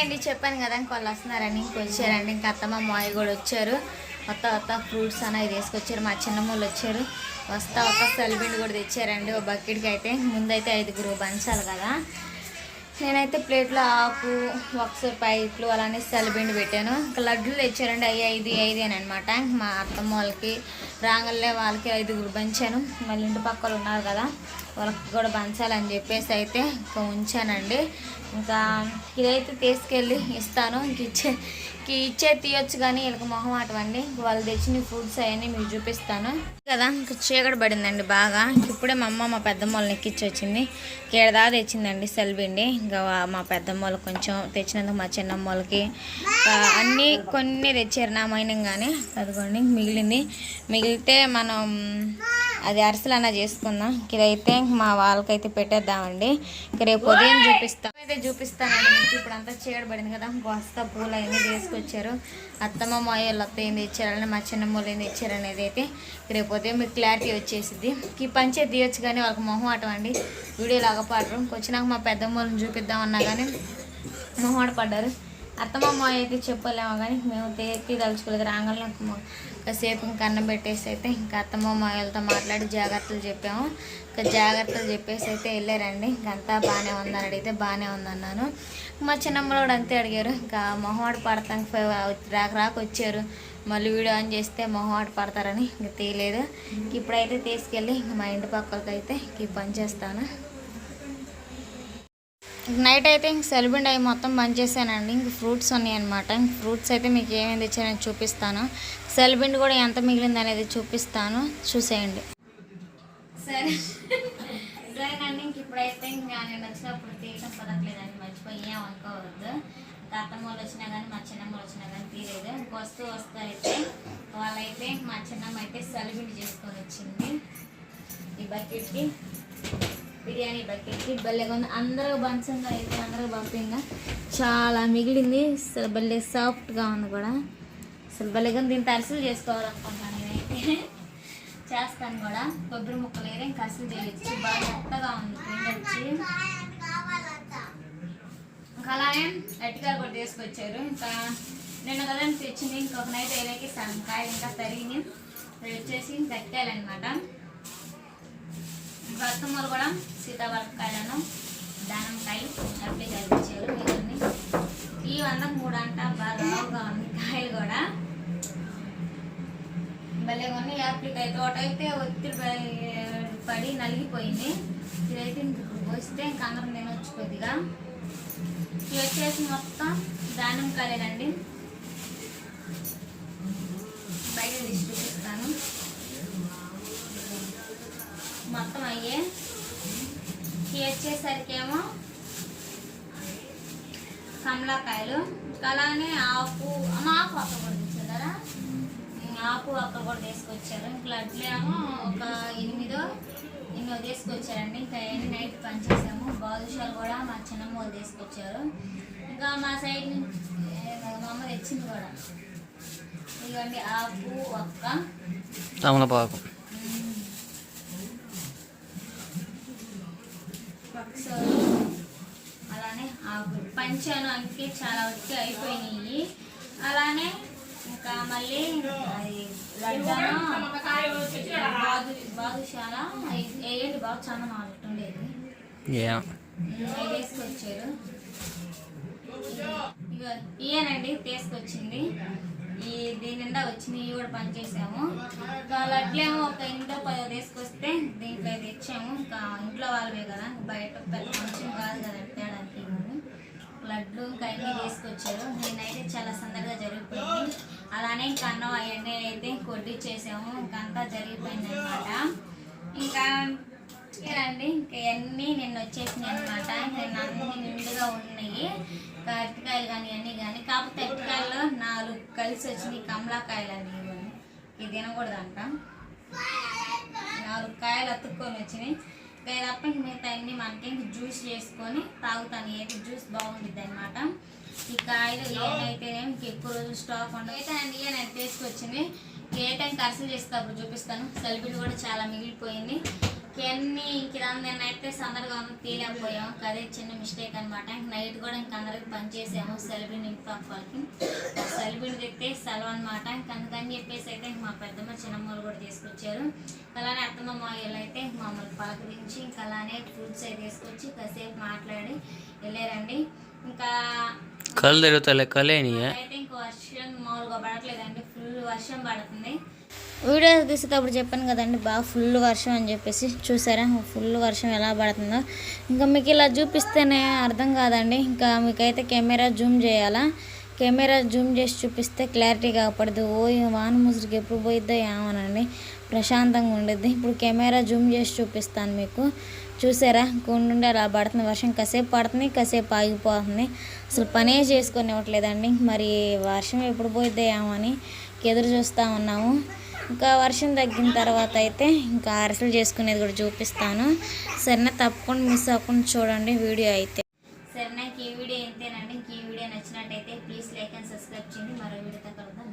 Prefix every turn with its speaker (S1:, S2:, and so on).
S1: అండి చెప్పాను కదా ఇంక వాళ్ళు వస్తున్నారని ఇంక వచ్చారండి ఇంకా అత్తమ్మ మాయ కూడా వచ్చారు. కొత్త కొత్త ఫ్రూట్స్ అనేవి వేసుకొచ్చారు మా చిన్నమ్మలు వచ్చారు. వస్తా ఒక సలిబిండి కూడా తెచ్చారండి ఓ బకెట్కి అయితే. ముందైతే ఐదుగురు బంచాలి కదా. నేనైతే ప్లేట్లో ఆకు వక్స్ పైట్లు అలానే సెలబిండి పెట్టాను. ఇంకా లడ్డూలు తెచ్చారండి అవి ఐదు ఐదు అని అనమాట మా అత్తమ్మ వాళ్ళకి రాగల్లే వాళ్ళకి ఐదుగురు పంచాను మళ్ళీ ఇంటి పక్కలు ఉన్నారు కదా వాళ్ళకి కూడా పంచాలని చెప్పేసి అయితే ఇంకా ఉంచానండి. ఇంకా ఇదైతే తీసుకెళ్ళి ఇస్తాను. ఇంక ఇచ్చే ఇంక ఇచ్చే తీయొచ్చు కానీ వీళ్ళకి మొహం ఆటవండి వాళ్ళు తెచ్చిన ఫుడ్స్ అవన్నీ మీకు చూపిస్తాను. కదా ఇంక చీకటి పడిందండి బాగా. ఇప్పుడే మా అమ్మ మా పెద్దమ్మ వాళ్ళని ఎక్కించి వచ్చింది కేడదా తెచ్చిందండి సెల్బిండి ఇంకా మా పెద్దమ్మ వాళ్ళకి కొంచెం తెచ్చినందుకు మా చిన్నమ్మ వాళ్ళకి అన్నీ కొన్ని తెచ్చారు నా మైనంగానే. అదిగోండి మిగిలింది. మిగిలితే మనం అది అరసలు అన్న చేసుకుందాం ఇదైతే మా వాళ్ళకైతే పెట్టేద్దామండి. ఇక రేపు ఉదయం చూపిస్తాం. అయితే చూపిస్తానండి మీకు ఇప్పుడు అంతా చీడబడింది కదా. వస్తా పూలు అవన్నీ తీసుకొచ్చారు. అత్తమ్మ మాయోళ్ళు అత్త ఏం తెచ్చారని మా చిన్నమ్మ వాళ్ళు ఏం తెచ్చారు అనేది అయితే రేపు ఉదయం మీకు క్లారిటీ వచ్చేసింది ఈ పంచే తీయొచ్చు కానీ వాళ్ళకి మొహం ఆటం అండి. వీడియో లాగా పాడరు. వచ్చినాక మా పెద్దమ్మ వాళ్ళని చూపిద్దామన్నా కానీ మొహమాట పడ్డారు. అత్తమ్మ మాయ అయితే చెప్పలేమో కానీ మేము తెప్పి తలుచుకోలేదు. రాంగల్లో కాసేపు ఇంకా అన్నం పెట్టేసి అయితే ఇంకా అత్తమ్మ మాయలతో మాట్లాడి జాగ్రత్తలు చెప్పాము. ఇంకా జాగ్రత్తలు చెప్పేసి అయితే వెళ్ళారండి. ఇంకంతా బాగానే ఉందని అడిగితే బాగానే ఉందన్నాను. మా చిన్నమ్మలు కూడా అంతే అడిగారు. ఇంకా మొహమాట పడతాం రాక రాక వచ్చారు. మళ్ళీ వీడియో ఆన్ చేస్తే మొహమాట పడతారని ఇంకా తీయలేదు. ఇప్పుడైతే తీసుకెళ్ళి మా ఇంటి పక్కలకి అయితే ఇంక పని చేస్తాను. నైట్ అయితే ఇంక సెలబిండ్ అవి మొత్తం బంద్ చేశానండి. ఇంక ఫ్రూట్స్ ఉన్నాయి అనమాట ఇంక ఫ్రూట్స్ అయితే మీకు ఏమేమి తెచ్చానని చూపిస్తాను. సెలబిండ్ కూడా ఎంత మిగిలింది అనేది చూపిస్తాను. చూసేయండి. సరే. సరేనండి ఇంక ఇప్పుడైతే ఇంకా నేను వచ్చినప్పుడు తీయటం పదట్లేదండి మర్చిపోయి అనుకోవద్దు ఇంకా అత్తమ్మ వాళ్ళు వచ్చినా కానీ మా చిన్నమ్మ వచ్చినా కానీ తీయలేదు. ఇంక వస్తూ వస్తూ అయితే వాళ్ళైతే మా చిన్నమ్మ అయితే సెలబిండ్ చేసుకొని వచ్చింది. ఈ బకెట్కి. బిర్యానీ బకెట్కి. భలేగా ఉంది. అందరూ బంచంగా అయితే అందరూ పంపింగా చాలా మిగిలింది. అసలు భలే సాఫ్ట్గా ఉంది కూడా. అసలు భలేగా ఉంది. దీన్ని అరిసెలు చేసుకోవాలనుకుంటున్నాను నేనైతే. చేస్తాను కూడా. కొబ్బరి ముక్కలు వేరే ఇంకా అసలు చేయొచ్చు. బాగా మెత్తగా ఉంది. పిండి ఇంకా అలాగే అరటికాయలు కూడా తీసుకొచ్చారు. ఇంకా నిన్న కదా తెచ్చింది. ఇంకొక నైట్ వేరేకి సగం కాయలు ఇంకా తరిగింది అవి వచ్చేసి అనమాట కస్టమర్ కూడా సీతాఫలకాయలను దానంకాయలు అట్లే కల్పించారు వీళ్ళని. ఈ వందకు మూడు అంట బాగా ఉంది. కాయలు కూడా. భలే కొన్ని యాప్లికాయ తోట అయితే ఒత్తిడి పడి- నలిగిపోయింది. ఇదైతే ఇంక ఇప్పుడు పోస్తే ఇంక అందరం తినొచ్చు కొద్దిగా. ఇవి వచ్చేసి మొత్తం దానిమ్మకాయలేనండి. బయట తీసి చూపిస్తాను మొత్తం అయ్యే వచ్చేసరికేమో కమలాకాయలు. అలానే ఆకు ఆకు అక్క కూడా తెచ్చారా ఆకు అక్క కూడా తీసుకొచ్చారు. ఇంకా లడ్లేమో ఒక ఎనిమిదో ఎన్నో తీసుకొచ్చారండి. ఇంకా ఎన్ని నైట్ పనిచేసాము బాదుషాలు కూడా మా చిన్నమ్మ వాళ్ళు తీసుకొచ్చారు. ఇంకా మా సైడ్ నుంచి మా అమ్మ తెచ్చింది కూడా. ఇవ్వండి ఆకు ఒక్క
S2: తమలపాకు
S1: పక్షులు అలానే ఆకు పంచాను అందుకే చాలా వరకు అయిపోయినాయి. అలానే ఇంకా మళ్ళీ అది లడ్డాను బాదు బాదుషాల వేయండి బాగా చాలా అవి తీసుకొచ్చారు? ఇక ఇయ్యనండి తీసుకొచ్చింది. ఈ దీని నిండా వచ్చినాయి ఇవి కూడా పనిచేసాము ఇంకా లడ్లేమో ఒక ఇంట్లో పది తీసుకొస్తే దీంట్లో అయితే ఇచ్చాము ఇంకా ఇంట్లో వాళ్ళవే కదా బయట పెద్ద కొంచెం కాదు కదా తేడానికి ఇవ్వను. లడ్లు ఇంకా అన్నీ తీసుకొచ్చారు. నేనైతే చాలా సందడిగా జరిగిపోయింది. అలానే ఇంకా అన్నం అవన్నీ అయితే కొట్టించేసాము ఇంకా అంతా జరిగిపోయింది అనమాట ఇంకా ఇలాండి ఇంకా ఇవన్నీ నిన్న వచ్చేసినాయి అనమాట నిన్న అన్ని నిండుగా ఉన్నాయి. ఇంకా అరటికాయలు కానీ అన్నీ కానీ. కాకపోతే అరటికాయల్లో నాలుగు కలిసి వచ్చినాయి కమలాకాయలు అని ఇది తినకూడదంట. నాలుగు కాయలు అతుక్కొని వచ్చినాయి. తప్ప మిగతా అన్ని మనకి జ్యూస్ చేసుకొని తాగుతాను. ఏది జ్యూస్ బాగుంటుంది అనమాట ఈ కాయలు ఏమైతే ఇంక ఎక్కువ రోజులు స్టాక్ ఉండవు. అయితే అండి నేను తీసుకొచ్చింది. ఏ టైం కర్సలు చేస్తే అప్పుడు చూపిస్తాను. సెల్ఫీలు కూడా చాలా మిగిలిపోయింది. కెన్ని ఇంక నేనైతే సందడిగా తీయలేకపోయాం అదే చిన్న మిస్టేక్ అనమాట నైట్ కూడా ఇంక అందరికి పనిచేసాము సెలబిన్ ఇంటి పక్కలకి సెలబిన్ తెస్తే సెలవు అనమాట ఇంక అందుకని చెప్పేసి అయితే మా పెద్దమ్మ చిన్నమ్మలు కూడా తీసుకొచ్చారు. అలానే అత్తమ్మ మాయలు అయితే మమ్మల్ని పలకరించి ఇంకా అలానే ఫ్రూట్స్ అయితే తీసుకొచ్చి కాసేపు మాట్లాడి వెళ్ళారండి. ఇంకా
S2: కళ్ళు తిరుగుతాయి కలేని
S1: అయితే ఇంక వర్షం మామూలుగా పడట్లేదండి. ఫుల్ వర్షం పడుతుంది. వీడియో తీసేటప్పుడు చెప్పాను కదండి బాగా ఫుల్ వర్షం అని చెప్పేసి. చూసారా? ఫుల్ వర్షం ఎలా పడుతుందో. ఇంకా మీకు ఇలా చూపిస్తేనే అర్థం కాదండి. ఇంకా మీకైతే కెమెరా జూమ్ చేయాలా? కెమెరా జూమ్ చేసి చూపిస్తే క్లారిటీ కాపడదు ఓ వాన ముసురుకి ఎప్పుడు పోయిద్దో ఏమోనండి. ప్రశాంతంగా ఉండిద్ది. ఇప్పుడు కెమెరా జూమ్ చేసి చూపిస్తాను మీకు. చూసారా? కొండుండి అలా పడుతుంది వర్షం. కాసేపు పడుతుంది కాసేపు ఆగిపోతుంది. అసలు పనే చేసుకొని ఇవ్వట్లేదండి మరి వర్షం ఎప్పుడు పోయిద్దో ఏమో అని ఎదురు చూస్తూ ఉన్నాము. ఇంకా వర్షం తగ్గిన తర్వాత అయితే ఇంకా అరసలు చేసుకునేది కూడా చూపిస్తాను. సరేనా తప్పకుండా మిస్ అవ్వకుండా చూడండి వీడియో అయితే. సరే నాకు ఈ వీడియో ఇంతేనండి. ఇంక ఈ వీడియో నచ్చినట్టయితే ప్లీజ్ లైక్ అండ్ సబ్స్క్రైబ్ చేయండి. మరో వీడియోతో కలుద్దాం.